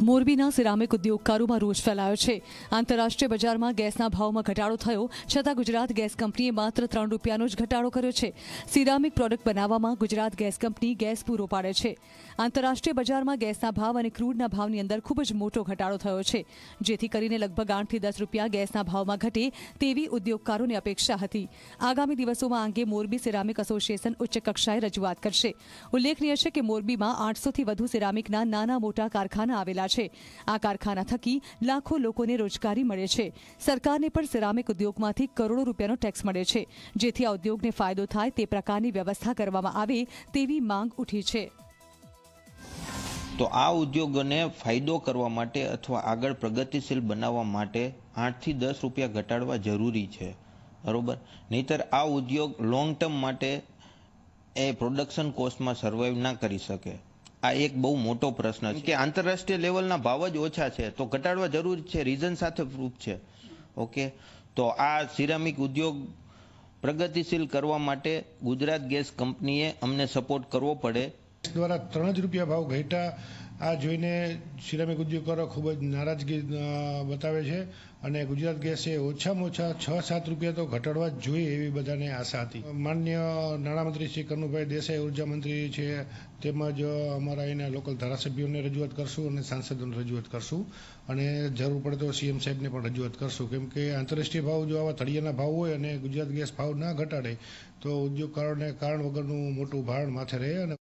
મોરબીના સિરામિક ઉદ્યોગકારોમાં રોષ ફેલાયો છે. આંતરરાષ્ટ્રીય બજારમાં ગેસના ભાવમાં ઘટાડો થયો, છતાં ગુજરાત ગેસ કંપનીએ માત્ર ત્રણ રૂપિયાનો જ ઘટાડો કર્યો છે. સિરામિક પ્રોડક્ટ બનાવવામાં ગુજરાત ગેસ કંપની ગેસ પૂરો પાડે છે. આંતરરાષ્ટ્રીય બજારમાં ગેસના ભાવ અને ક્રૂડના ભાવની અંદર ખૂબ જ મોટો ઘટાડો થયો છે. જેથી કરીને લગભગ આઠથી દસ રૂપિયા ગેસના ભાવમાં ઘટે તેવી ઉદ્યોગકારોની અપેક્ષા હતી. આગામી દિવસોમાં અંગે મોરબી સિરામિક એસોસિએશન ઉચ્ચ કક્ષાએ રજૂઆત કરશે. ઉલ્લેખનીય છે કે મોરબીમાં આઠસોથી વધુ સિરામિકના નાના મોટા કારખાના આવેલા છે. આ કારખાના થકી લાખો લોકોને રોજગારી મળે છે. સરકારને પણ સિરામિક ઉદ્યોગમાંથી કરોડો રૂપિયાનો ટેક્સ મળે છે. જેથી આ ઉદ્યોગને ફાયદો થાય તે પ્રકારની વ્યવસ્થા કરવામાં આવે તેવી માંગ ઉઠી છે. તો આ ઉદ્યોગોને ફાયદો કરવા માટે અથવા આગળ પ્રગતિશીલ બનાવવા માટે આઠથી દસ રૂપિયા ઘટાડવા જરૂરી છે. બરોબર? નહીતર આ ઉદ્યોગ લોંગ ટર્મ માટે એ પ્રોડક્શન કોસ્ટમાં સર્વાઈવ ના કરી શકે. આ એક બહુ મોટો પ્રશ્ન છે. કે આંતરરાષ્ટ્રીય લેવલના ભાવ જ ઓછા છે, તો ઘટાડવા જરૂરી છે રીઝન સાથે પ્રૂફ છે. ઓકે? તો આ સિરામિક ઉદ્યોગ પ્રગતિશીલ કરવા માટે ગુજરાત ગેસ કંપનીએ અમને સપોર્ટ કરવો પડે. દ્વારા ત્રણ જ રૂપિયા ભાવ ઘટ્યા. આ જોઈને સિરામિક ઉદ્યોગકારો ખૂબ જ નારાજગી બતાવે છે અને ગુજરાત ગેસે ઓછામાં ઓછા છ સાત રૂપિયા તો ઘટાડવા જ જોઈએ એવી બધાને આશા હતી. માન્ય નાણામંત્રી શ્રી કનુભાઈ દેસાઈ, ઊર્જા મંત્રી છે, તેમજ અમારા એના લોકલ ધારાસભ્યોને રજૂઆત કરશું અને સાંસદોને રજૂઆત કરશું. અને જરૂર પડે તો સીએમ સાહેબને પણ રજૂઆત કરશું. કેમ કે આંતરરાષ્ટ્રીય ભાવ જો આવા તળિયાના ભાવ હોય અને ગુજરાત ગેસ ભાવ ના ઘટાડે, તો ઉદ્યોગકારોને કારણ વગરનું મોટું ભારણ માથે રહે અને